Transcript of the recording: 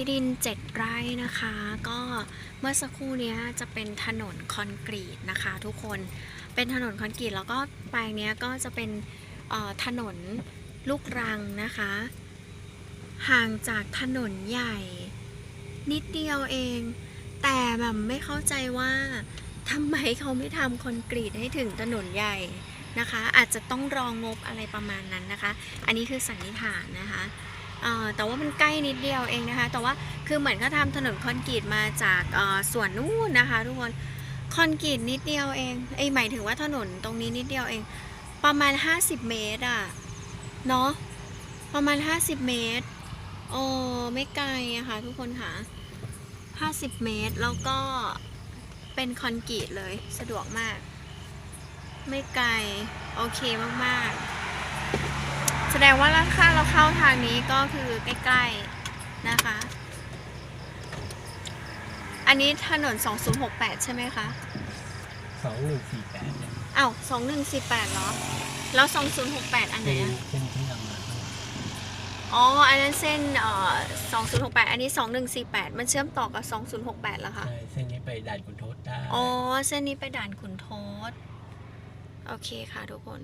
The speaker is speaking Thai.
ที่ดิน 7 ไร่นะคะ ก็เมื่อสักครู่นี้จะเป็นถนนคอนกรีตนะคะทุกคนเป็นถนนคอนกรีตแล้วก็แปลงนี้ก็จะเป็นถนนลูกรังนะคะ ห่างจากถนนใหญ่ นิดเดียวเอง แต่แบบไม่เข้าใจว่าทำไมเขาไม่ทำคอนกรีตให้ถึงถนนใหญ่นะคะ อาจจะต้องรองงบอะไรประมาณนั้นนะคะ อันนี้คือสันนิษฐานนะคะ แต่ว่ามันใกล้นิดเดียวเองนะคะ แต่ว่าคือเหมือนเขาทำถนนคอนกรีตมาจากส่วนนู้นนะคะ ทุกคนคอนกรีตนิดเดียวเองไอหมายถึงว่าถนนตรงนี้นิดเดียวเอง ประมาณ 50 เมตรอะเนาะประมาณ 50 เมตรโอ้ไม่ไกลอะค่ะทุกคนค่ะ 50 เมตรแล้วก็เป็นคอนกรีตเลยสะดวกมาก ไม่ไกล โอเคมากๆ แสดงว่าราคาเราเข้าทางนี้ก็คือใกล้ๆนะคะ อันนี้ถนน 2068 ใช่ไหมคะสองหนึ่งสี่แปดเนี่ยอ้าว2148เหรอ แล้ว 2068 อันไหนเป็นอะเส้นที่เรามาข้างหลังอ๋อ อันนั้นเส้นเอ่อ2068 อันนี้ 2148 มันเชื่อมต่อกับ 2068แล้วค่ะ ใช่เส้นนี้ไปด่านขุนทดได้ อ๋อ เส้นนี้ไปด่านขุนทด โอเคค่ะทุกคน